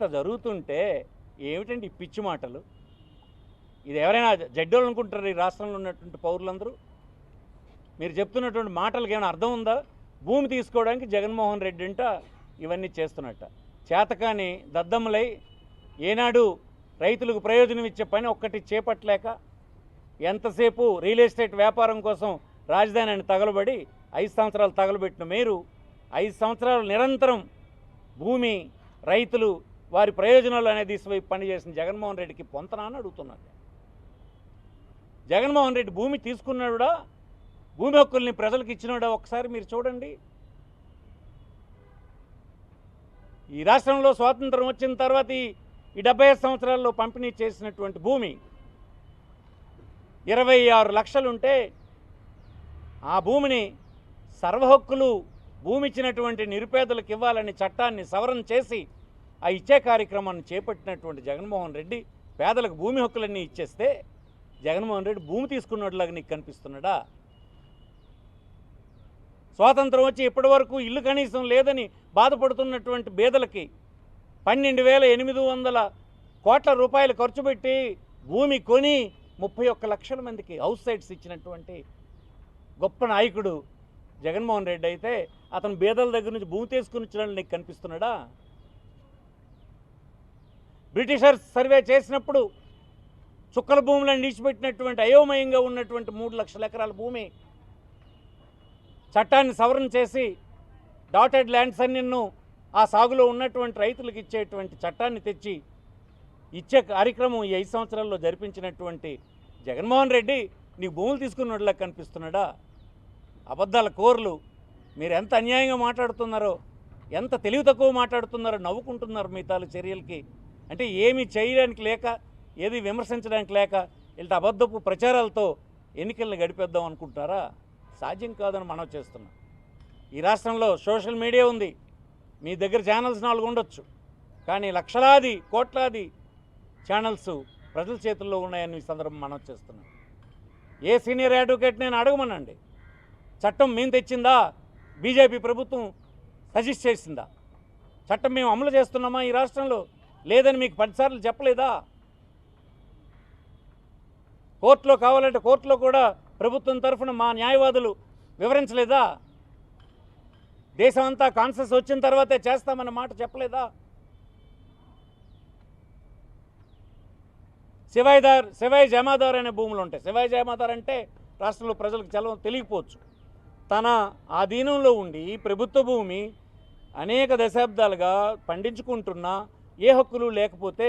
ఇంత జరుగుతుంటే ఏమిటండి ఈ పిచ్చి మాటలు? ఇది ఎవరైనా జడ్డోళ్ళు అనుకుంటారు ఈ రాష్ట్రంలో ఉన్నటువంటి పౌరులందరూ? మీరు చెప్తున్నటువంటి మాటలకు ఏమైనా అర్థం ఉందా? భూమి తీసుకోవడానికి జగన్మోహన్ రెడ్డి అంట ఇవన్నీ చేస్తున్నట్ట. చేతకాని దద్దమ్మలై ఏనాడు రైతులకు ప్రయోజనం ఇచ్చే పని ఒక్కటి చేపట్టలేక ఎంతసేపు రియల్ ఎస్టేట్ వ్యాపారం కోసం రాజధానిని తగలబడి ఐదు సంవత్సరాలు తగలబెట్టిన మీరు ఐదు సంవత్సరాలు నిరంతరం భూమి రైతులు వారి ప్రయోజనాలు అనేది వైపు పనిచేసిన జగన్మోహన్ రెడ్డికి పొంతనా అని అడుగుతున్నాను జగన్మోహన్ రెడ్డి భూమి తీసుకున్నాడా భూమి హక్కుల్ని ప్రజలకు ఇచ్చినాడా? ఒకసారి మీరు చూడండి. ఈ రాష్ట్రంలో స్వాతంత్రం వచ్చిన తర్వాత ఈ డెబ్బై సంవత్సరాల్లో పంపిణీ చేసినటువంటి భూమి ఇరవై ఆరు లక్షలుంటే ఆ భూమిని సర్వహక్కులు భూమి ఇచ్చినటువంటి నిరుపేదలకు ఇవ్వాలని చట్టాన్ని సవరణ చేసి ఆ ఇచ్చే కార్యక్రమాన్ని చేపట్టినటువంటి జగన్మోహన్ రెడ్డి పేదలకు భూమి హక్కులన్నీ ఇచ్చేస్తే జగన్మోహన్ రెడ్డి భూమి తీసుకున్నట్లాగా నీకు కనిపిస్తున్నాడా? స్వాతంత్రం వచ్చి ఇప్పటి వరకు ఇల్లు కనీసం లేదని బాధపడుతున్నటువంటి బేదలకి పన్నెండు వేల ఎనిమిది వందల కోట్ల రూపాయలు ఖర్చు పెట్టి భూమి కొని ముప్పై ఒక్క లక్షల మందికి హౌస్ సైట్స్ ఇచ్చినటువంటి గొప్ప నాయకుడు జగన్మోహన్ రెడ్డి అయితే అతను బేదల దగ్గర నుంచి భూమి తీసుకుని వచ్చినట్లు నీకు కనిపిస్తున్నాడా? బ్రిటిషర్స్ సర్వే చేసినప్పుడు చుక్కల భూములను నిలిచిపెట్టినటువంటి అయోమయంగా ఉన్నటువంటి మూడు లక్షల ఎకరాల భూమి చట్టాన్ని సవరణ చేసి డాటెడ్ ల్యాండ్స్ అన్నిన్ను ఆ సాగులో ఉన్నటువంటి రైతులకు ఇచ్చేటువంటి చట్టాన్ని తెచ్చి ఇచ్చే కార్యక్రమం ఈ ఐదు సంవత్సరాల్లో జరిపించినటువంటి జగన్మోహన్ రెడ్డి నీకు భూములు తీసుకున్నట్లా కనిపిస్తున్నాడా? అబద్ధాల కోర్లు. మీరు ఎంత అన్యాయంగా మాట్లాడుతున్నారో ఎంత తెలివి తక్కువ మాట్లాడుతున్నారో నవ్వుకుంటున్నారు మీ తాలూ చర్యలకి. అంటే ఏమి చేయడానికి లేక ఏది విమర్శించడానికి లేక ఇలాంటి అబద్ధపు ప్రచారాలతో ఎన్నికలను గడిపేద్దాం అనుకుంటున్నారా? సాధ్యం కాదని మనం చేస్తున్నాం. ఈ రాష్ట్రంలో సోషల్ మీడియా ఉంది. మీ దగ్గర ఛానల్స్ నాలుగు ఉండొచ్చు. కానీ లక్షలాది కోట్లాది ఛానల్స్ ప్రజల చేతుల్లో ఉన్నాయని ఈ సందర్భం మనం చేస్తున్నాం. ఏ సీనియర్ అడ్వకేట్ నేను అడగమనండి. చట్టం మేము తెచ్చిందా? బీజేపీ ప్రభుత్వం సజెస్ట్ చేసిందా? చట్టం మేము అమలు చేస్తున్నామా ఈ రాష్ట్రంలో? లేదని మీకు పదిసార్లు చెప్పలేదా? కోర్టులో కావాలంటే కోర్టులో కూడా ప్రభుత్వం తరఫున మా న్యాయవాదులు వివరించలేదా? దేశం అంతా కాన్సెస్ వచ్చిన తర్వాతే చేస్తామన్న మాట చెప్పలేదా? శివాయిదార్ శివాయి జమాదార్ అనే భూములు ఉంటాయి. శివాయి జమాదార్ అంటే రాష్ట్రంలో ప్రజలకు చలం తెలియకపోవచ్చు. తన ఆధీనంలో ఉండి ప్రభుత్వ భూమి అనేక దశాబ్దాలుగా పండించుకుంటున్న ఏ హక్కులు లేకపోతే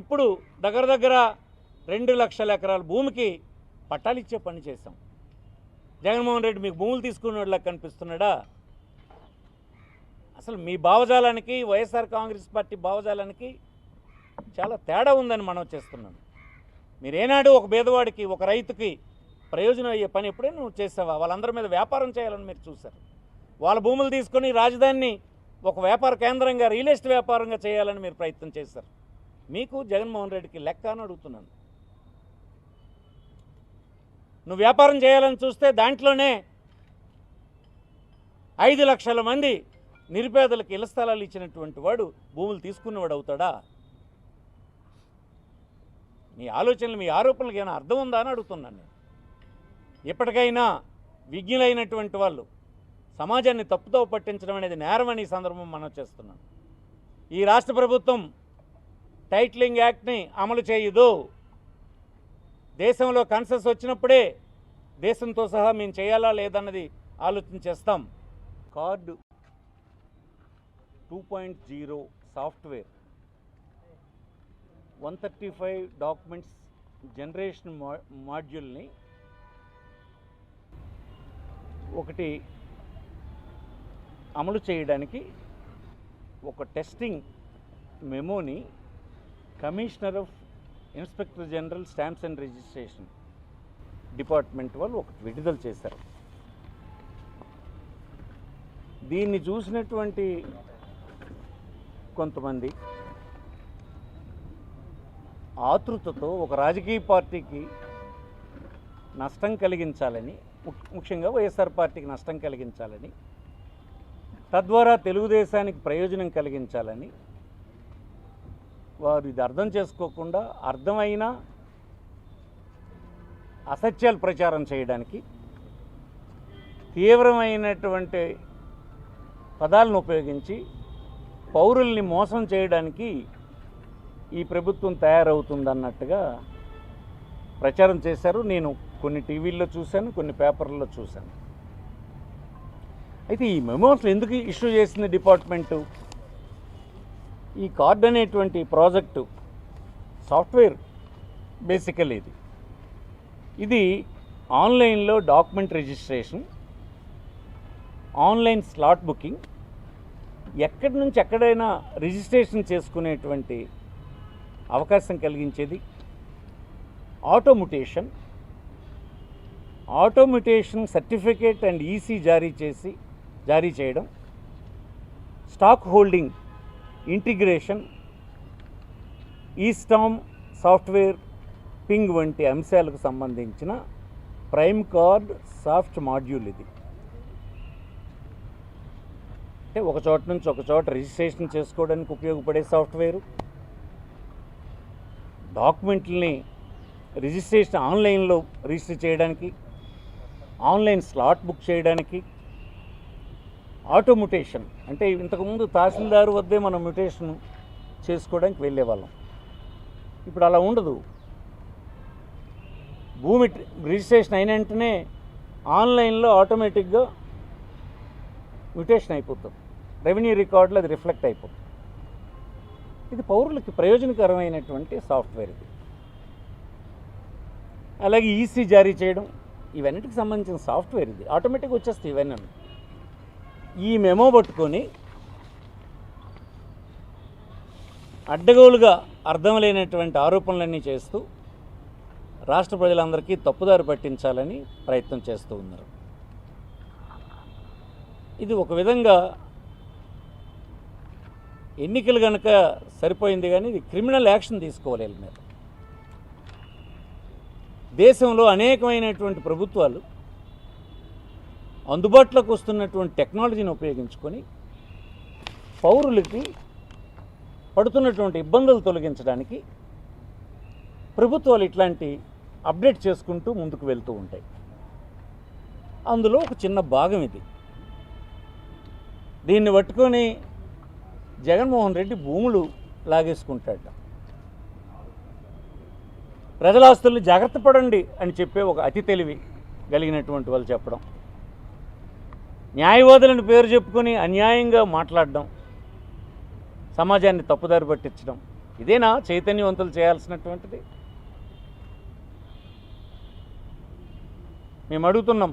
ఇప్పుడు దగ్గర దగ్గర రెండు లక్షల ఎకరాల భూమికి పట్టాలు ఇచ్చే పని చేశాం. జగన్మోహన్ రెడ్డి మీకు భూములు తీసుకున్నట్లా కనిపిస్తున్నాడా? అసలు మీ భావజాలానికి వైఎస్ఆర్ కాంగ్రెస్ పార్టీ భావజాలానికి చాలా తేడా ఉందని మనం చేస్తున్నాం. మీరేనాడు ఒక పేదవాడికి ఒక రైతుకి ప్రయోజనం అయ్యే పని ఎప్పుడైనా నువ్వు చేసావా? వాళ్ళందరి మీద వ్యాపారం చేయాలని మీరు చూశారు. వాళ్ళ భూములు తీసుకొని రాజధానిని ఒక వ్యాపార కేంద్రంగా రియల్ ఎస్టేట్ వ్యాపారంగా చేయాలని మీరు ప్రయత్నం చేశారు. మీకు జగన్మోహన్ రెడ్డికి లెక్క అని అడుగుతున్నాను. నువ్వు వ్యాపారం చేయాలని చూస్తే దాంట్లోనే ఐదు లక్షల మంది నిరుపేదలకు ఇళ్ళ స్థలాలు ఇచ్చినటువంటి వాడు భూములు తీసుకున్నవాడు అవుతాడా? మీ ఆలోచనలు మీ ఆరోపణలకు ఏమైనా అర్థం ఉందా అని అడుగుతున్నాను నేను. ఎప్పటికైనా విజ్ఞులైనటువంటి వాళ్ళు సమాజాన్ని తప్పుతో పట్టించడం అనేది నేరమని ఈ సందర్భం మనం చేస్తున్నాం. ఈ రాష్ట్ర ప్రభుత్వం టైట్లింగ్ యాక్ట్ని అమలు చేయదు. దేశంలో కన్సెస్ వచ్చినప్పుడే దేశంతో సహా మేము చేయాలా లేదన్నది ఆలోచన చేస్తాం. Card two point zero software one thirty five documents generation మా మాడ్యూల్ని ఒకటి అమలు చేయడానికి ఒక testing Memoni commissioner of inspector general stamps and registration department వాళ్ళు ఒకటి విడుదల చేశారు. దీన్ని చూసినటువంటి కొంతమంది ఆతృతతో ఒక రాజకీయ పార్టీకి నష్టం కలిగించాలని ముఖ్యంగా వైఎస్ఆర్ పార్టీకి నష్టం కలిగించాలని తద్వారా తెలుగుదేశానికి ప్రయోజనం కలిగించాలని వారు ఇది అర్థం చేసుకోకుండా అర్థమైన అసత్యాలు ప్రచారం చేయడానికి తీవ్రమైనటువంటి పదాలను ఉపయోగించి పౌరుల్ని మోసం చేయడానికి ఈ ప్రభుత్వం తయారవుతుందన్నట్టుగా ప్రచారం చేశారు. నేను కొన్ని టీవీల్లో చూశాను కొన్ని పేపర్లలో చూశాను. అయితే ఈ మెమోస్ ఎందుకు ఇష్యూ చేసింది డిపార్ట్మెంటు? ఈ కార్డ్ అనేటువంటి ప్రాజెక్టు సాఫ్ట్వేర్ బేసికల్ ఇది. ఇది ఆన్లైన్లో document registration online slot booking ఎక్కడి నుంచి ఎక్కడైనా రిజిస్ట్రేషన్ చేసుకునేటువంటి అవకాశం కలిగించేది auto mutation auto mutation certificate and EC జారీ చేసి జారీ చేయడం stock holding integration e stamp software ping వంటి అంశాలకు సంబంధించిన ప్రైమ్ కార్డ్ సాఫ్ట్ మాడ్యూల్ ఇది. అంటే ఒక చోట నుంచి ఒక చోట రిజిస్ట్రేషన్ చేసుకోవడానికి ఉపయోగపడే సాఫ్ట్వేరు. డాక్యుమెంట్లని రిజిస్ట్రేషన్ ఆన్లైన్లో రిజిస్టర్ చేయడానికి ఆన్లైన్ స్లాట్ బుక్ చేయడానికి ఆటోముటేషన్. అంటే ఇంతకుముందు తహసీల్దారు వద్దే మనం మ్యుటేషన్ చేసుకోవడానికి వెళ్ళేవాళ్ళం. ఇప్పుడు అలా ఉండదు. భూమి రిజిస్ట్రేషన్ అయిన వెంటనే ఆన్లైన్లో ఆటోమేటిక్గా మ్యుటేషన్ అయిపోతుంది. రెవెన్యూ రికార్డులో అది రిఫ్లెక్ట్ అయిపోతుంది. ఇది పౌరులకి ప్రయోజనకరమైనటువంటి సాఫ్ట్వేర్ ఇది. అలాగే ఈసీ జారీ చేయడం ఇవన్నిటికి సంబంధించిన సాఫ్ట్వేర్ ఇది. ఆటోమేటిక్గా వచ్చేస్తాయి ఇవన్నీ. ఈ మెమో పట్టుకొని అడ్డగోలుగా అర్థం లేనటువంటి ఆరోపణలన్నీ చేస్తూ రాష్ట్ర ప్రజలందరికీ తప్పుదారి పట్టించాలని ప్రయత్నం చేస్తూ ఉన్నారు. ఇది ఒక విధంగా ఎన్నికలు కనుక సరిపోయింది కానీ ఇది క్రిమినల్ యాక్షన్ తీసుకోవాలి మీద. దేశంలో అనేకమైనటువంటి ప్రభుత్వాలు అందుబాటులోకి వస్తున్నటువంటి టెక్నాలజీని ఉపయోగించుకొని పౌరులకి పడుతున్నటువంటి ఇబ్బందులు తొలగించడానికి ప్రభుత్వాలు ఇట్లాంటి అప్డేట్ చేసుకుంటూ ముందుకు వెళ్తూ ఉంటాయి. అందులో ఒక చిన్న భాగం ఇది. దీన్ని పట్టుకొని జగన్మోహన్ రెడ్డి భూములు లాగేసుకుంటాడు. ప్రజల ఆస్తుల్ని జాగ్రత్త పడండి అని చెప్పే ఒక అతి తెలివి కలిగినటువంటి వాళ్ళు చెప్పడం. న్యాయవాదులను పేరు చెప్పుకొని అన్యాయంగా మాట్లాడడం సమాజాన్ని తప్పుదారి పట్టించడం ఇదేనా చైతన్యవంతులు చేయాల్సినటువంటిది? మేము అడుగుతున్నాం.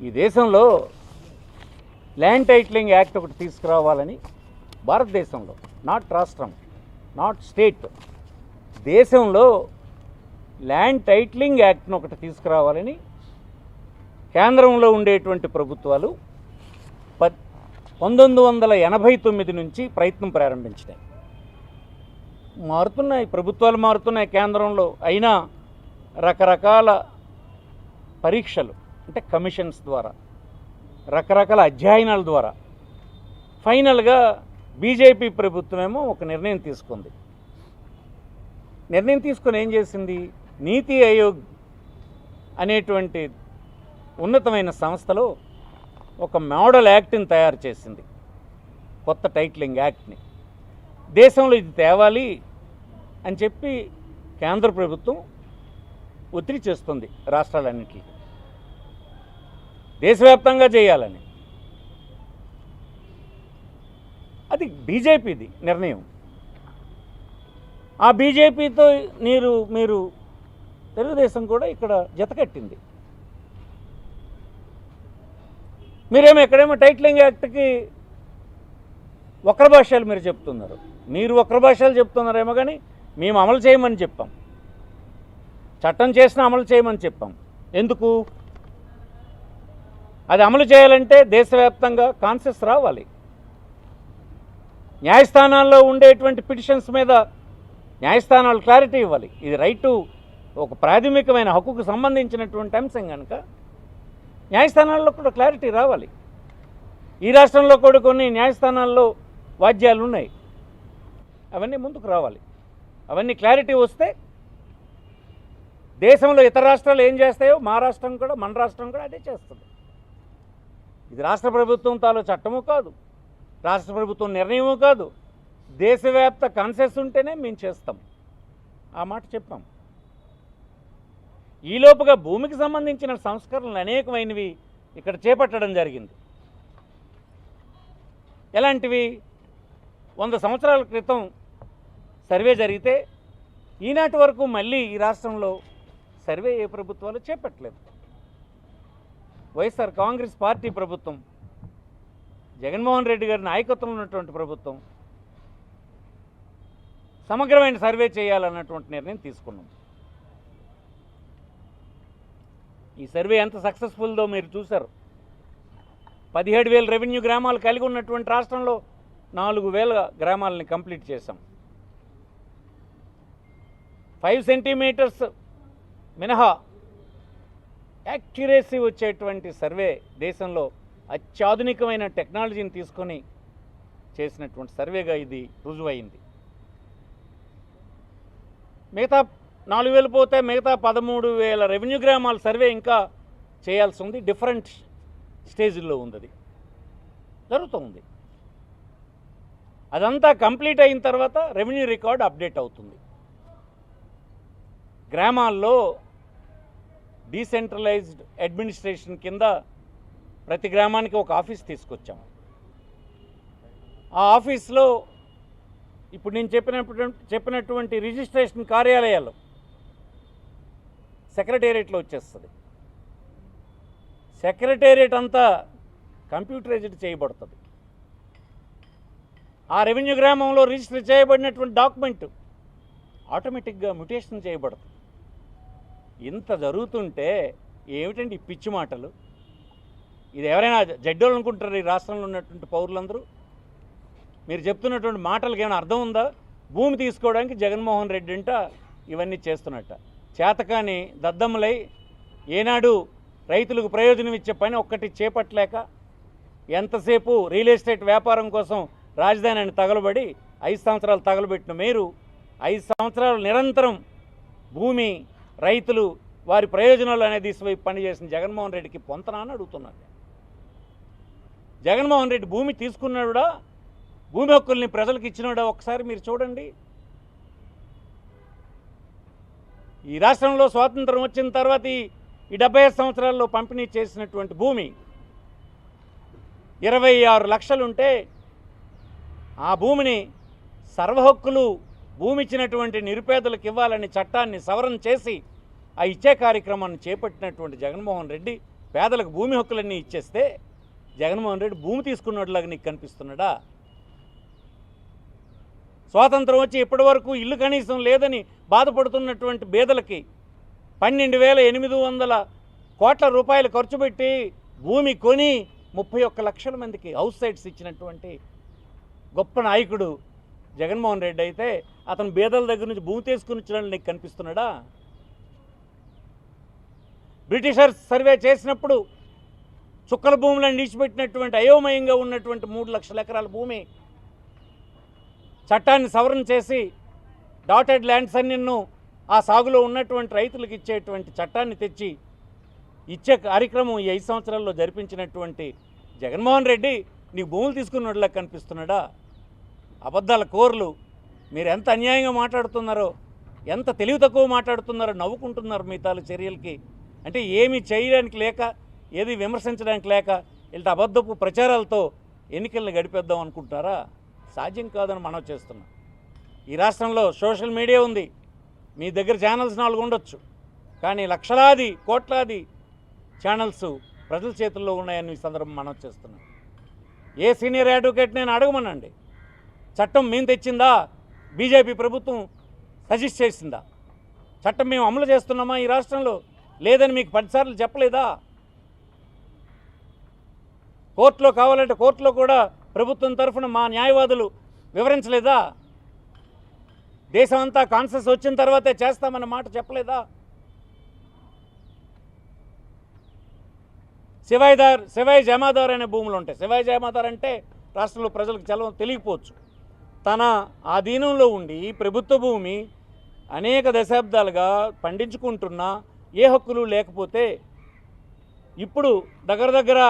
ఈ దేశంలో ల్యాండ్ టైటిలింగ్ యాక్ట్ ఒకటి తీసుకురావాలని భారతదేశంలో నాట్ రాష్ట్రం నాట్ స్టేట్ దేశంలో ల్యాండ్ టైటిలింగ్ యాక్ట్ను ఒకటి తీసుకురావాలని కేంద్రంలో ఉండేటువంటి ప్రభుత్వాలు ప పంతొమ్మిది వందల ఎనభై తొమ్మిది నుంచి ప్రయత్నం ప్రారంభించినాయి. మారుతున్నాయి ప్రభుత్వాలు మారుతున్నాయి కేంద్రంలో. అయినా రకరకాల పరీక్షలు అంటే కమిషన్స్ ద్వారా రకరకాల అధ్యయనాల ద్వారా ఫైనల్గా బీజేపీ ప్రభుత్వమేమో ఒక నిర్ణయం తీసుకుంది. నిర్ణయం తీసుకొని ఏం చేసింది? నీతి ఆయోగ్ అనేటువంటి ఉన్నతమైన సంస్థలో ఒక మోడల్ యాక్ట్ని తయారు చేసింది. కొత్త టైటిలింగ్ యాక్ట్ని. దేశంలో ఇది తేవాలి అని చెప్పి కేంద్ర ప్రభుత్వం ఒత్తిడి చేస్తుంది రాష్ట్రాలన్నింటికి. దేశవ్యాప్తంగా చేయాలని. అది బీజేపీది నిర్ణయం. ఆ బీజేపీతో మీరు మీరు తెలుగుదేశం కూడా ఇక్కడ జతకట్టింది మీరేమో ఎక్కడేమో టైటిలింగ్ యాక్ట్కి వక్ర భాషలు మీరు చెప్తున్నారు. మీరు వక్ర భాషలు చెప్తున్నారేమో కానీ మేము అమలు చేయమని చెప్పాం. చట్టం చేసిన అమలు చేయమని చెప్పాం. ఎందుకు? అది అమలు చేయాలంటే దేశవ్యాప్తంగా కాన్సెస్ రావాలి. న్యాయస్థానాల్లో ఉండేటువంటి పిటిషన్స్ మీద న్యాయస్థానాలు క్లారిటీ ఇవ్వాలి. ఇది రైట్ ఒక ప్రాథమికమైన హక్కుకు సంబంధించినటువంటి అంశం కనుక న్యాయస్థానాల్లో కూడా క్లారిటీ రావాలి. ఈ రాష్ట్రంలో కూడా కొన్ని న్యాయస్థానాల్లో వాద్యాలు ఉన్నాయి. అవన్నీ ముందుకు రావాలి. అవన్నీ క్లారిటీ వస్తే దేశంలో ఇతర రాష్ట్రాలు ఏం చేస్తాయో మా రాష్ట్రం కూడా మన రాష్ట్రం కూడా అదే చేస్తుంది. ఇది రాష్ట్ర ప్రభుత్వం తాలో చట్టము కాదు. రాష్ట్ర ప్రభుత్వం నిర్ణయము కాదు. దేశవ్యాప్త కాన్సెస్ ఉంటేనే మేము చేస్తాం. ఆ మాట చెప్పాం. ఈలోపుగా భూమికి సంబంధించిన సంస్కరణలు అనేకమైనవి ఇక్కడ చేపట్టడం జరిగింది. ఎలాంటివి? వంద సంవత్సరాల క్రితం సర్వే జరిగితే ఈనాటి వరకు మళ్ళీ ఈ రాష్ట్రంలో సర్వే ఏ ప్రభుత్వాలు చేపట్టలేదు. వైఎస్ఆర్ కాంగ్రెస్ పార్టీ ప్రభుత్వం జగన్మోహన్ రెడ్డి గారి నాయకత్వంలో ఉన్నటువంటి ప్రభుత్వం సమగ్రమైన సర్వే చేయాలన్నటువంటి నిర్ణయం తీసుకున్నాం. ఈ సర్వే ఎంత సక్సెస్ఫుల్దో మీరు చూశారు. పదిహేడు వేల రెవెన్యూ గ్రామాలు కలిగి ఉన్నటువంటి రాష్ట్రంలో నాలుగు వేల గ్రామాలని కంప్లీట్ చేశాం. ఫైవ్ సెంటీమీటర్స్ మినహా యాక్యురేసీ వచ్చేటువంటి సర్వే దేశంలో అత్యాధునికమైన టెక్నాలజీని తీసుకొని చేసినటువంటి సర్వేగా ఇది రుజువైంది. మిగతా నాలుగు వేలు పోతే మిగతా పదమూడు వేల రెవెన్యూ గ్రామాల సర్వే ఇంకా చేయాల్సి ఉంది. డిఫరెంట్ స్టేజ్లో ఉంది అది జరుగుతుంది అదంతా కంప్లీట్ అయిన తర్వాత రెవెన్యూ రికార్డ్ అప్డేట్ అవుతుంది. గ్రామాల్లో డీసెంట్రలైజ్డ్ అడ్మినిస్ట్రేషన్ కింద ప్రతి గ్రామానికి ఒక ఆఫీస్ తీసుకొచ్చాము ఆ ఆఫీస్లో ఇప్పుడు నేను చెప్పినప్పుడు చెప్పినటువంటి రిజిస్ట్రేషన్ కార్యాలయాలు సెక్రటేరియట్లో వచ్చేస్తుంది. సెక్రటేరియట్ అంతా కంప్యూటరైజ్డ్ చేయబడుతుంది. ఆ రెవెన్యూ గ్రామంలో రిజిస్టర్ చేయబడినటువంటి డాక్యుమెంట్ ఆటోమేటిక్గా మ్యుటేషన్ చేయబడుతుంది. ఇంత జరుగుతుంటే ఏమిటండి ఈ పిచ్చి మాటలు? ఇది ఎవరైనా జడ్డోళ్ళు అనుకుంటారు ఈ రాష్ట్రంలో ఉన్నటువంటి పౌరులందరూ? మీరు చెప్తున్నటువంటి మాటలకు ఏమైనా అర్థం ఉందా? భూమి తీసుకోవడానికి జగన్మోహన్ రెడ్డి అంట ఇవన్నీ చేస్తున్నట్ట. చేతకాని దద్దములై ఏనాడు రైతులకు ప్రయోజనం ఇచ్చే పని ఒక్కటి చేపట్టలేక ఎంతసేపు రియల్ ఎస్టేట్ వ్యాపారం కోసం రాజధానిని తగలబడి ఐదు సంవత్సరాలు తగలబెట్టిన మీరు ఐదు సంవత్సరాలు నిరంతరం భూమి రైతులు వారి ప్రయోజనాలు అనేది పని పనిచేసిన జగన్మోహన్ రెడ్డికి పొంతనా అని అడుగుతున్నాను జగన్మోహన్ రెడ్డి భూమి తీసుకున్నాడా? భూమి హక్కుల్ని ప్రజలకు ఇచ్చినాడా? ఒకసారి మీరు చూడండి. ఈ రాష్ట్రంలో స్వాతంత్రం వచ్చిన తర్వాత ఈ డెబ్బై ఐదు సంవత్సరాల్లో పంపిణీ చేసినటువంటి భూమి ఇరవై ఆరు లక్షలుంటే ఆ భూమిని సర్వహక్కులు భూమి ఇచ్చినటువంటి నిరుపేదలకు ఇవ్వాలని చట్టాన్ని సవరణ చేసి ఆ ఇచ్చే కార్యక్రమాన్ని చేపట్టినటువంటి జగన్మోహన్ రెడ్డి పేదలకు భూమి హక్కులన్నీ ఇచ్చేస్తే జగన్మోహన్ రెడ్డి భూమి తీసుకున్నట్లాగా నీకు కనిపిస్తున్నాడా? స్వాతంత్రం వచ్చి ఇప్పటి వరకు ఇల్లు కనీసం లేదని బాధపడుతున్నటువంటి బీదలకి పన్నెండు వేల ఎనిమిది వందల కోట్ల రూపాయలు ఖర్చు పెట్టి భూమి కొని ముప్పై ఒక్క లక్షల మందికి హౌస్ సైట్స్ ఇచ్చినటువంటి గొప్ప నాయకుడు జగన్మోహన్ రెడ్డి అయితే అతను బేదల దగ్గర నుంచి భూమి తీసుకుని వచ్చినట్లు నీకు కనిపిస్తున్నాడా? బ్రిటిషర్స్ సర్వే చేసినప్పుడు చుక్కల భూములను నిలిచిపెట్టినటువంటి అయోమయంగా ఉన్నటువంటి మూడు లక్షల ఎకరాల భూమి చట్టాన్ని సవరణ చేసి డాటెడ్ ల్యాండ్స్ అన్నిన్ను ఆ సాగులో ఉన్నటువంటి రైతులకు ఇచ్చేటువంటి చట్టాన్ని తెచ్చి ఇచ్చే కార్యక్రమం ఈ ఐదు సంవత్సరాల్లో జరిపించినటువంటి జగన్మోహన్ రెడ్డి నీకు భూములు తీసుకున్నట్లా కనిపిస్తున్నాడా? అబద్ధాల కోర్లు మీరు ఎంత అన్యాయంగా మాట్లాడుతున్నారో ఎంత తెలివి తక్కువ మాట్లాడుతున్నారో నవ్వుకుంటున్నారు మీ తాలూ చర్యలకి. అంటే ఏమీ చేయడానికి లేక ఏది విమర్శించడానికి లేక ఇలాంటి అబద్ధపు ప్రచారాలతో ఎన్నికలను గడిపేద్దాం అనుకుంటున్నారా? సాధ్యం కాదని మనం చేస్తున్నాం. ఈ రాష్ట్రంలో సోషల్ మీడియా ఉంది. మీ దగ్గర ఛానల్స్ నాలుగు ఉండొచ్చు. కానీ లక్షలాది కోట్లాది ఛానల్స్ ప్రజల చేతుల్లో ఉన్నాయని ఈ సందర్భం మనం చేస్తున్నాం. ఏ సీనియర్ అడ్వకేట్ నేను అడగమనండి. చట్టం మేము తెచ్చిందా? బీజేపీ ప్రభుత్వం సజెస్ట్ చేసిందా? చట్టం మేము అమలు చేస్తున్నామా ఈ రాష్ట్రంలో? లేదని మీకు పదిసార్లు చెప్పలేదా? కోర్టులో కావాలంటే కోర్టులో కూడా ప్రభుత్వం తరఫున మా న్యాయవాదులు వివరించలేదా? దేశం అంతా కాన్సెస్ వచ్చిన తర్వాతే చేస్తామన్న మాట చెప్పలేదా? శివాయిదార్ శివాయి జమాదార్ అనే భూములు ఉంటాయి. శివాయి జమాదార్ అంటే రాష్ట్రంలో ప్రజలకు చలవం తెలియకపోవచ్చు. తన ఆధీనంలో ఉండి ప్రభుత్వ భూమి అనేక దశాబ్దాలుగా పండించుకుంటున్న ఏ హక్కులు లేకపోతే ఇప్పుడు దగ్గర దగ్గర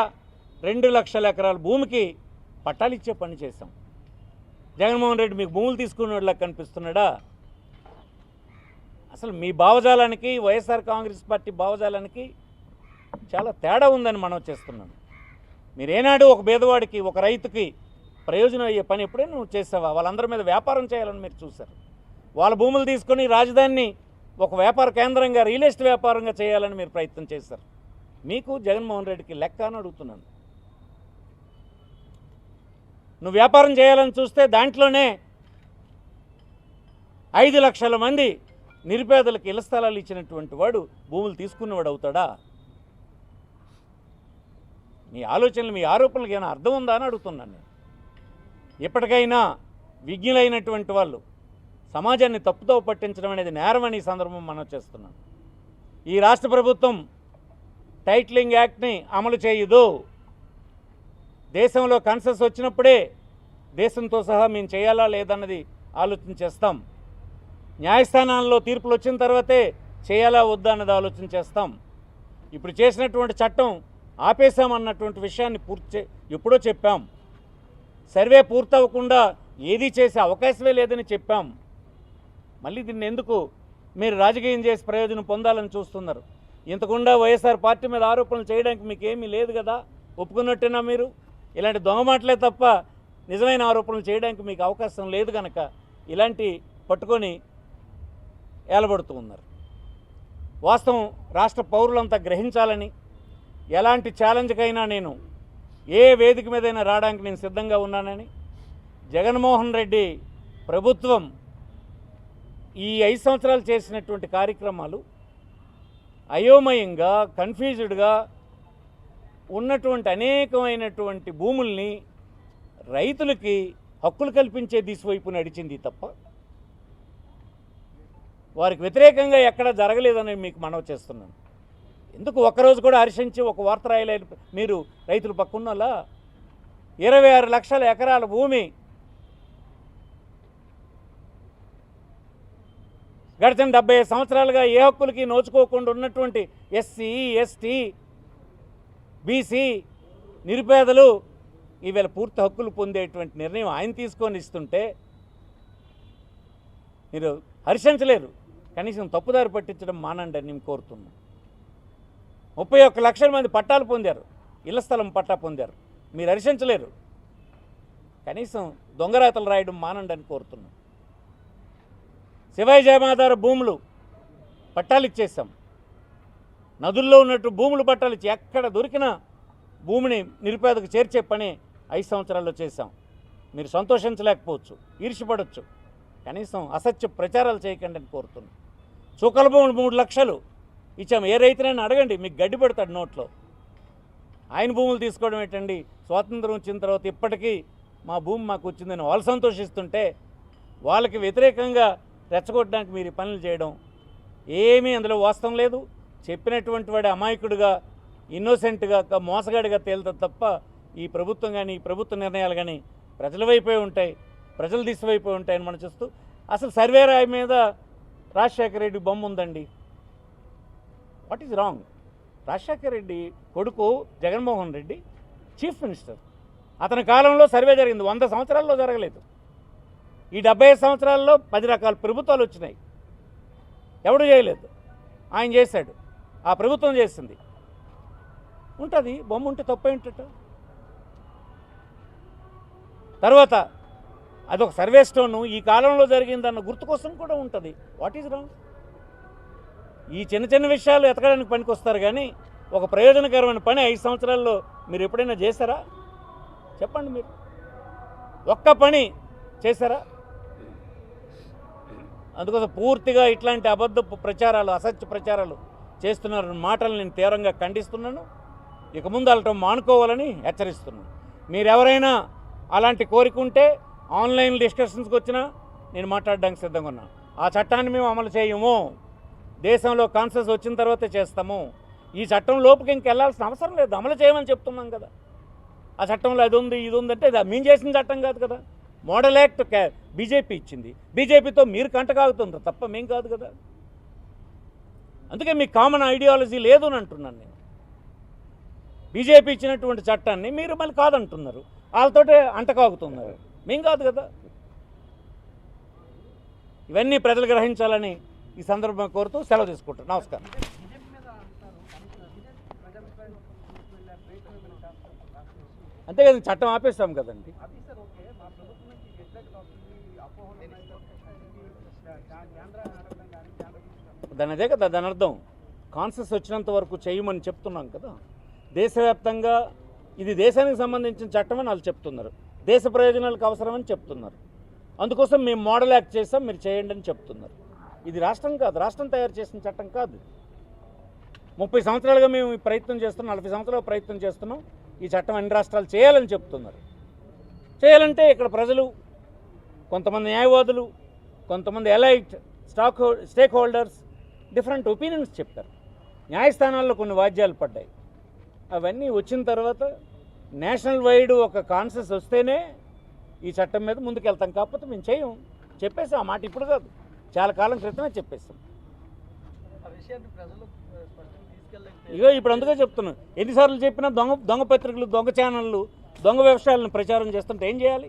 రెండు లక్షల ఎకరాల భూమికి పట్టాలు ఇచ్చే పని చేశాం. జగన్మోహన్ రెడ్డి మీకు భూములు తీసుకున్నట్లా కనిపిస్తున్నాడా? అసలు మీ భావజాలానికి వైఎస్ఆర్ కాంగ్రెస్ పార్టీ భావజాలానికి చాలా తేడా ఉందని మనం చేస్తున్నాం. మీరేనాడు ఒక పేదవాడికి ఒక రైతుకి ప్రయోజనం అయ్యే పని ఎప్పుడైనా నువ్వు చేసావా? వాళ్ళందరి మీద వ్యాపారం చేయాలని మీరు చూశారు. వాళ్ళ భూములు తీసుకొని రాజధానిని ఒక వ్యాపార కేంద్రంగా రియల్ ఎస్టేట్ వ్యాపారంగా చేయాలని మీరు ప్రయత్నం చేశారు. మీకు జగన్మోహన్ రెడ్డికి లెక్క అని అడుగుతున్నాను. నువ్వు వ్యాపారం చేయాలని చూస్తే దాంట్లోనే ఐదు లక్షల మంది నిరుపేదలకు ఇళ్ళ స్థలాలు ఇచ్చినటువంటి వాడు భూములు తీసుకున్నవాడు అవుతాడా? మీ ఆలోచనలు మీ ఆరోపణలకు ఏమైనా అర్థం ఉందా అని అడుగుతున్నాను నేను. ఇప్పటికైనా విజ్ఞులైనటువంటి వాళ్ళు సమాజాన్ని తప్పుతో పట్టించడం అనేది నేరమని ఈ సందర్భం మనం చేస్తున్నాం. ఈ రాష్ట్ర ప్రభుత్వం టైట్లింగ్ యాక్ట్ని అమలు చేయదు. దేశంలో కన్సెస్ వచ్చినప్పుడే దేశంతో సహా మేము చేయాలా లేదన్నది ఆలోచన చేస్తాం. న్యాయస్థానాల్లో తీర్పులు వచ్చిన తర్వాతే చేయాలా వద్దా అన్నది ఆలోచన చేస్తాం. ఇప్పుడు చేసినటువంటి చట్టం ఆపేశామన్నటువంటి విషయాన్ని పూర్తి ఎప్పుడో చెప్పాం. సర్వే పూర్తవ్వకుండా ఏదీ చేసే అవకాశమే లేదని చెప్పాం. మళ్ళీ దీన్ని ఎందుకు మీరు రాజకీయం చేసి ప్రయోజనం పొందాలని చూస్తున్నారు? ఇంతకుండా వైఎస్ఆర్ పార్టీ మీద ఆరోపణలు చేయడానికి మీకు ఏమీ లేదు కదా? ఒప్పుకున్నట్టేనా మీరు? ఇలాంటి దొంగ మాటలే తప్ప నిజమైన ఆరోపణలు చేయడానికి మీకు అవకాశం లేదు కనుక ఇలాంటి పట్టుకొని ఏలబడుతూ ఉన్నారు. వాస్తవం రాష్ట్ర పౌరులంతా గ్రహించాలని ఎలాంటి ఛాలెంజ్కైనా నేను ఏ వేదిక మీదైనా రావడానికి నేను సిద్ధంగా ఉన్నానని జగన్మోహన్ రెడ్డి ప్రభుత్వం ఈ ఐదు సంవత్సరాలు చేసినటువంటి కార్యక్రమాలు అయోమయంగా కన్ఫ్యూజ్డ్గా ఉన్నటువంటి అనేకమైనటువంటి భూముల్ని రైతులకి హక్కులు కల్పించే దిశవైపు నడిచింది తప్ప వారికి వ్యతిరేకంగా ఎక్కడ జరగలేదని మీకు మనవి చేస్తున్నాను. ఎందుకు ఒక్కరోజు కూడా హర్షించి ఒక వార్త రాయలే మీరు రైతులు పక్కున్నలా ఇరవై ఆరు లక్షల ఎకరాల భూమి గడిచిన డెబ్బై సంవత్సరాలుగా ఏ హక్కులకి నోచుకోకుండా ఉన్నటువంటి ఎస్సీ ఎస్టీ బీసీ నిరుపేదలు ఈవేళ పూర్తి హక్కులు పొందేటువంటి నిర్ణయం ఆయన తీసుకొని ఇస్తుంటే మీరు హర్షించలేరు. కనీసం తప్పుదారి పట్టించడం మానండి అని నేను కోరుతున్నాను. ముప్పై ఒక్క లక్షల మంది పట్టాలు పొందారు. ఇళ్ళ స్థలం పట్టా పొందారు. మీరు హర్షించలేరు. కనీసం దొంగరాతలు రాయడం మానండి అని కోరుతున్నాను. శివాయి జయమాధార భూములు పట్టాలు ఇచ్చేసాం నదుల్లో ఉన్నట్టు భూములు పట్టాలు ఎక్కడ దొరికినా భూమిని నిరుపేదకు చేర్చే పని ఐదు సంవత్సరాల్లో చేశాం. మీరు సంతోషించలేకపోవచ్చు ఈర్ష్యపడవచ్చు కనీసం అసత్య ప్రచారాలు చేయకండి అని కోరుతున్నాను చుక్కల భూములు మూడు లక్షలు ఇచ్చాము ఏ రైతునైనా అడగండి మీకు గడ్డి పెడతాడు నోట్లో. ఆయన భూములు తీసుకోవడం ఏంటండి? స్వాతంత్రం వచ్చిన తర్వాత ఇప్పటికీ మా భూమి మాకు వచ్చిందని వాళ్ళు సంతోషిస్తుంటే వాళ్ళకి వ్యతిరేకంగా రెచ్చగొట్టడానికి మీరు పనులు చేయడం ఏమీ అందులో వాస్తవం లేదు. చెప్పినటువంటి వాడి అమాయకుడిగా ఇన్నోసెంట్గా మోసగాడిగా తేలుతుంది తప్ప ఈ ప్రభుత్వం కానీ ఈ ప్రభుత్వ నిర్ణయాలు కానీ ప్రజల వైపే ఉంటాయి ప్రజల దిశ వైపే ఉంటాయని మనం చూస్తూ అసలు సర్వే రాయి మీద రాజశేఖర రెడ్డి బొమ్మ ఉందండి. What is wrong Rajasekhara Reddy కొడుకు జగన్మోహన్ రెడ్డి చీఫ్ మినిస్టర్. అతని కాలంలో సర్వే జరిగింది. వంద సంవత్సరాల్లో జరగలేదు. ఈ డెబ్బై సంవత్సరాల్లో పది రకాల ప్రభుత్వాలు వచ్చినాయి. ఎవడు చేయలేదు. ఆయన చేశాడు. ఆ ప్రభుత్వం చేసింది ఉంటుంది బొమ్మ ఉంటే తప్పేంటట తర్వాత అదొక సర్వే స్టోను ఈ కాలంలో జరిగిందన్న గుర్తు కోసం కూడా ఉంటుంది. వాట్ ఈజ్ రాంగ్ ఈ చిన్న చిన్న విషయాలు ఎతకడానికి పనికొస్తారు కానీ ఒక ప్రయోజనకరమైన పని ఐదు సంవత్సరాల్లో మీరు ఎప్పుడైనా చేశారా? చెప్పండి మీరు. ఒక్క పని చేశారా? అందుకోసం పూర్తిగా ఇట్లాంటి అబద్ధపు ప్రచారాలు అసత్య ప్రచారాలు చేస్తున్న మాటలు నేను తీవ్రంగా ఖండిస్తున్నాను. ఇక ముందు వెళ్ళటం మానుకోవాలని హెచ్చరిస్తున్నాను. మీరెవరైనా అలాంటి కోరిక ఉంటే ఆన్లైన్ డిస్కషన్స్కి వచ్చినా నేను మాట్లాడడానికి సిద్ధంగా ఉన్నాను. ఆ చట్టాన్ని మేము అమలు చేయము. దేశంలో కాన్సెస్ వచ్చిన తర్వాతే చేస్తాము. ఈ చట్టం లోపుకి ఇంకెళ్ళాల్సిన అవసరం లేదు. అమలు చేయమని చెప్తున్నాం కదా. ఆ చట్టంలో అది ఉంది ఇది ఉంది అంటే ఇది మేము చేసిన చట్టం కాదు కదా. మోడల్ యాక్ట్ బీజేపీ ఇచ్చింది. బీజేపీతో మీరు కంటకాగుతుంది తప్ప మేం కాదు కదా. అందుకే మీకు కామన్ ఐడియాలజీ లేదు అని అంటున్నాను నేను. బీజేపీ ఇచ్చినటువంటి చట్టాన్ని మీరు మళ్ళీ కాదంటున్నారు. వాళ్ళతోటే అంటకాగుతున్నారు. మేం కాదు కదా. ఇవన్నీ ప్రజలు గ్రహించాలని ఈ సందర్భంగా కోరుతూ సెలవు తీసుకుంటాను నమస్కారం. అంతేకాదు అంతే కదా చట్టం ఆపేస్తాం కదండి. దాని అదే కదా దాని అర్థం. కాన్సెస్ వచ్చినంత వరకు చేయమని చెప్తున్నాం కదా. దేశవ్యాప్తంగా ఇది దేశానికి సంబంధించిన చట్టం అని వాళ్ళు చెప్తున్నారు. దేశ ప్రయోజనాలకు అవసరమని చెప్తున్నారు. అందుకోసం మేము మోడల్ యాక్ట్ చేస్తాం మీరు చేయండి అని చెప్తున్నారు. ఇది రాష్ట్రం కాదు రాష్ట్రం తయారు చేసిన చట్టం కాదు. ముప్పై సంవత్సరాలుగా మేము ప్రయత్నం చేస్తున్నాం నలభై సంవత్సరాలు ప్రయత్నం చేస్తున్నాం. ఈ చట్టం అన్ని రాష్ట్రాలు చేయాలని చెప్తున్నారు. చేయాలంటే ఇక్కడ ప్రజలు కొంతమంది న్యాయవాదులు కొంతమంది elite stock hole stakeholders different opinions చెప్పారు న్యాయస్థానాల్లో కొన్ని వాద్యాలు పడ్డాయి. అవన్నీ వచ్చిన తర్వాత నేషనల్ వైడ్ ఒక కాన్సెస్ వస్తేనే ఈ చట్టం మీద ముందుకెళ్తాం. కాకపోతే మేము చేయం. చెప్పేసాం. ఆ మాట ఇప్పుడు కాదు. చాలా కాలం క్రితమే చెప్పేసాం. ఆ విషయాన్ని ప్రజలు స్పష్టంగా తీసుకెళ్ళలేకపోతే ఇగో ఇప్పుడు అందుకే చెప్తున్నాను ఎన్నిసార్లు చెప్పినా దొంగ దొంగ పత్రికలు దొంగ ఛానళ్ళు దొంగ వ్యవసాయాలను ప్రచారం చేస్తుంటే ఏం చేయాలి?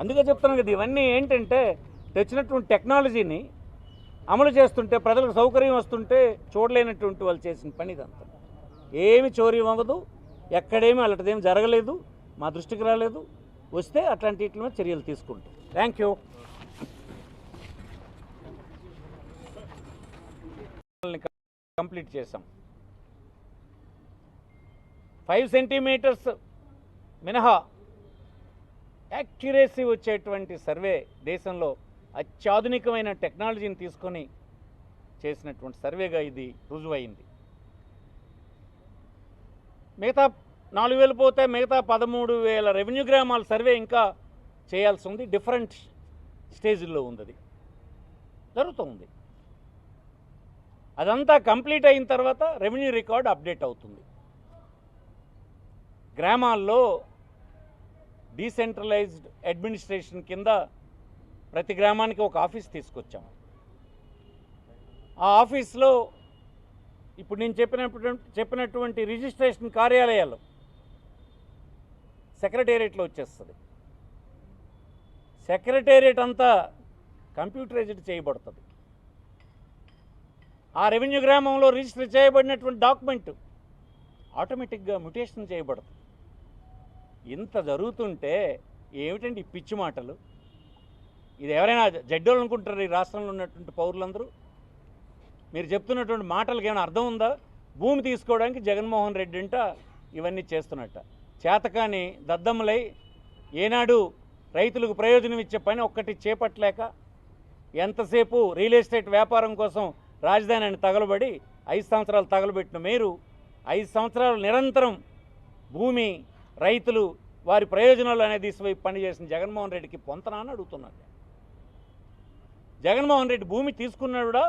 అందుకే చెప్తున్నాను కదా ఇవన్నీ ఏంటంటే తెచ్చినటువంటి టెక్నాలజీని అమలు చేస్తుంటే ప్రజలకు సౌకర్యం వస్తుంటే చూడలేనటువంటి వాళ్ళు చేసిన పని ఇదంతా. ఏమి చోరీ అవ్వదు ఎక్కడేమి అలాంటిదేమి జరగలేదు మా దృష్టికి రాలేదు. వస్తే అట్లాంటి వీటి మీద చర్యలు తీసుకుంటాం. థ్యాంక్ యూ కంప్లీట్ చేసాం ఫైవ్ సెంటీమీటర్స్ మినహా యాక్యురేసీ వచ్చేటువంటి సర్వే దేశంలో అత్యాధునికమైన టెక్నాలజీని తీసుకొని చేసినటువంటి సర్వేగా ఇది రుజువైంది. మిగతా నాలుగు వేలు పోతే మిగతా పదమూడు వేల రెవెన్యూ గ్రామాల సర్వే ఇంకా చేయాల్సి ఉంది. డిఫరెంట్ స్టేజ్లో ఉంది అది జరుగుతుంది అదంతా కంప్లీట్ అయిన తర్వాత రెవెన్యూ రికార్డ్ అప్డేట్ అవుతుంది. గ్రామాల్లో డీసెంట్రలైజ్డ్ అడ్మినిస్ట్రేషన్ కింద ప్రతి గ్రామానికి ఒక ఆఫీస్ తీసుకొచ్చాం. ఆ ఆఫీస్లో ఇప్పుడు నేను చెప్పినప్పుడు చెప్పినటువంటి రిజిస్ట్రేషన్ కార్యాలయాలు సెక్రటేరియట్లో వచ్చేస్తుంది. సెక్రటేరియట్ అంతా కంప్యూటరైజ్డ్ చేయబడుతుంది. ఆ రెవెన్యూ గ్రామంలో రిజిస్టర్ చేయబడినటువంటి డాక్యుమెంట్ ఆటోమేటిక్గా మ్యుటేషన్ చేయబడుతుంది. ఇంత జరుగుతుంటే ఏమిటండి ఈ పిచ్చి మాటలు? ఇది ఎవరైనా జడ్డోళ్ళు అనుకుంటారు ఈ రాష్ట్రంలో ఉన్నటువంటి పౌరులందరూ? మీరు చెప్తున్నటువంటి మాటలకు ఏమైనా అర్థం ఉందా? భూమి తీసుకోవడానికి జగన్మోహన్ రెడ్డి అంట ఇవన్నీ చేస్తున్నట్ట. చేతకాని దద్దమ్మలై ఏనాడు రైతులకు ప్రయోజనం ఇచ్చే పని ఒక్కటి చేపట్టలేక ఎంతసేపు రియల్ ఎస్టేట్ వ్యాపారం కోసం రాజధానిని తగలబడి ఐదు సంవత్సరాలు తగలబెట్టిన మీరు ఐదు సంవత్సరాలు నిరంతరం భూమి రైతులు వారి ప్రయోజనాలు అనేది దిశవైపు పనిచేసిన జగన్మోహన్ రెడ్డికి పొంతనా అని అడుగుతున్నాను జగన్మోహన్ రెడ్డి భూమి తీసుకున్నాడా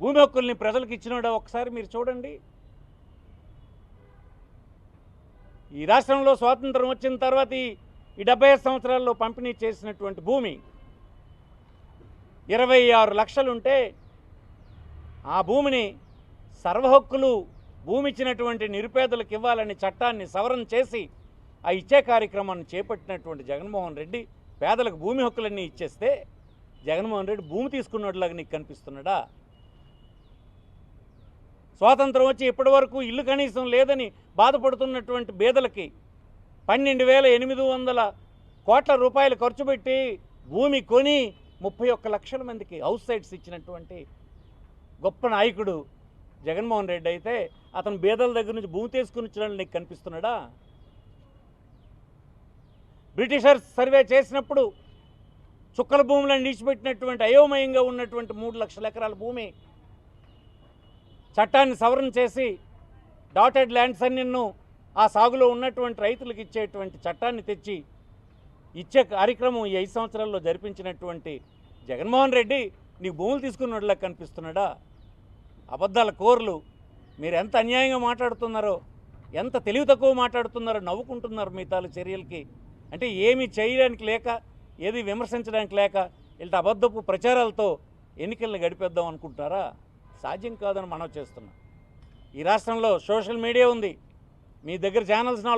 భూమి హక్కుల్ని ప్రజలకు ఇచ్చినాడా? ఒకసారి మీరు చూడండి. ఈ రాష్ట్రంలో స్వాతంత్రం వచ్చిన తర్వాత ఈ డెబ్బై సంవత్సరాల్లో పంపిణీ చేసినటువంటి భూమి ఇరవై ఆరు లక్షలుంటే ఆ భూమిని సర్వహక్కులు భూమి ఇచ్చినటువంటి నిరుపేదలకు ఇవ్వాలని చట్టాన్ని సవరణ చేసి ఆ ఇచ్చే కార్యక్రమాన్ని చేపట్టినటువంటి జగన్మోహన్ రెడ్డి పేదలకు భూమి హక్కులన్నీ ఇచ్చేస్తే జగన్మోహన్ రెడ్డి భూమి తీసుకున్నట్లాగా నీకు కనిపిస్తున్నాడా? స్వాతంత్రం వచ్చి ఇప్పటి వరకు ఇల్లు కనీసం లేదని బాధపడుతున్నటువంటి బీదలకి పన్నెండు వేల ఎనిమిది వందల కోట్ల రూపాయలు ఖర్చు పెట్టి భూమి కొని ముప్పై ఒక్క లక్షల మందికి హౌస్ సైట్స్ ఇచ్చినటువంటి గొప్ప నాయకుడు జగన్మోహన్ రెడ్డి అయితే అతను బేదల దగ్గర నుంచి భూమి తీసుకుని వచ్చిన నీకు కనిపిస్తున్నాడా? బ్రిటిషర్స్ సర్వే చేసినప్పుడు చుక్కల భూములను నిలిచిపెట్టినటువంటి అయోమయంగా ఉన్నటువంటి మూడు లక్షల ఎకరాల భూమి చట్టాన్ని సవరణ చేసి డాటెడ్ ల్యాండ్స్ అన్నిన్ను ఆ సాగులో ఉన్నటువంటి రైతులకు ఇచ్చేటువంటి చట్టాన్ని తెచ్చి ఇచ్చే కార్యక్రమం ఈ ఐదు సంవత్సరాల్లో జరిపించినటువంటి జగన్మోహన్ రెడ్డి నీకు భూములు తీసుకున్నట్లా కనిపిస్తున్నాడా? అబద్ధాల కోర్లు. మీరు ఎంత అన్యాయంగా మాట్లాడుతున్నారో ఎంత తెలివి తక్కువ మాట్లాడుతున్నారో నవ్వుకుంటున్నారు మీ తాలూ చర్యలకి. అంటే ఏమి చేయడానికి లేక ఏది విమర్శించడానికి లేక ఇలాంటి అబద్ధపు ప్రచారాలతో ఎన్నికలను గడిపేద్దాం అనుకుంటారా సాధ్యం కాదని మనం చేస్తున్నాం. ఈ రాష్ట్రంలో సోషల్ మీడియా ఉంది. మీ దగ్గర ఛానల్స్ నాలుగు